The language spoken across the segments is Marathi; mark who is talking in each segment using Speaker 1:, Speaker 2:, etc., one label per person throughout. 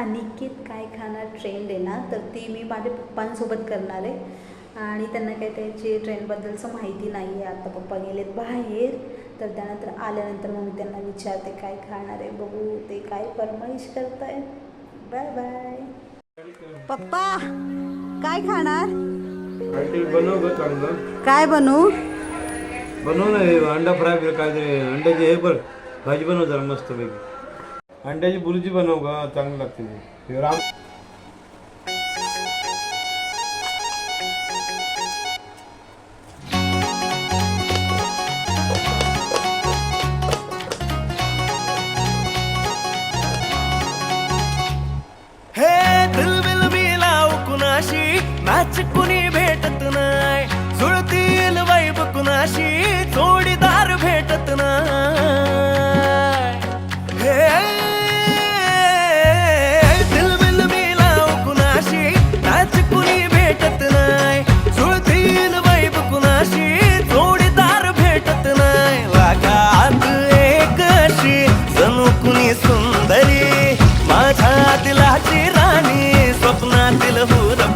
Speaker 1: अनिकेत काय खाणार ट्रेंड आहे ना तर ती मी माझ्या पप्पांसोबत करणार आहे. आणि त्यांना काही त्याची ट्रेंडबद्दलचं माहिती नाही आहे आता पप्पा गेलेत बाहेर तर त्यानंतर आल्यानंतर मग मी त्यांना विचारते काय खाणार आहे बघू ते काय फरमाईश करताय बाय बाय पप्पा काय खाणार?
Speaker 2: बनव
Speaker 1: काय बनवू
Speaker 2: बनव ना अंडा फ्राय काहीतरी. अंड्याची हे पण भाजी बनव जरा मस्त पैकी. अंड्याची बुर्जी बनव ग चांगली लागते ती. हे राम
Speaker 3: हे दिलबिल मिलाव कुणाशी? मॅच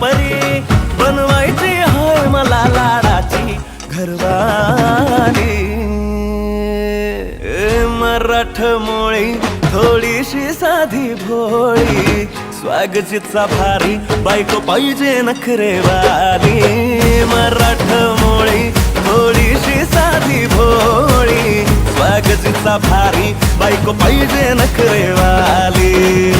Speaker 3: परी. बनवायची होय मला लाडाची घरवाली. मराठमोळी मराठ मोळी थोडीशी साधी भोळी. स्वागतीचा भारी बायको पाहिजे नखरेवाली. मराठ मोळी थोडीशी साधी भोळी. स्वागतीचा भारी बायको पाहिजे नखरेवाली.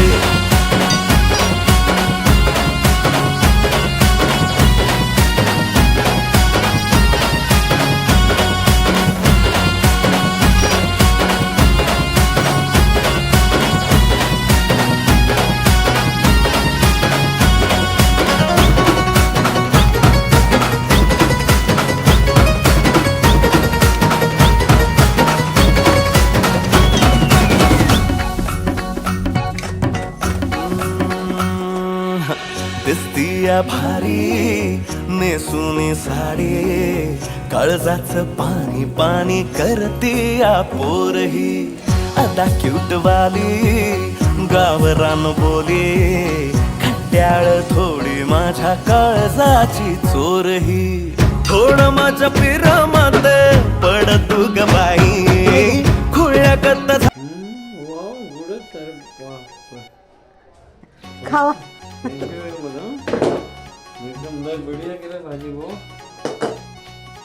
Speaker 3: दिसतीया भारी नेसुनी साडी काळजाच पाणी पाणी करतीया पोरही. आता क्यूट वाली गावरान बोली खट्याळ थोडी माझ्या काळजाची चोरही. थोडं माझ्या पिरामात पड तू ग बाई खुळ्या कत्ता
Speaker 1: खावा.
Speaker 2: एकदम लय बढिया केलं भाजी भाऊ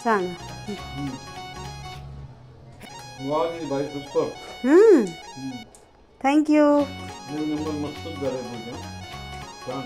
Speaker 1: सांग
Speaker 2: वा ती भाजी सुपर
Speaker 1: थँक्यू
Speaker 2: नंबर मस्तच झाले तुझ्या छान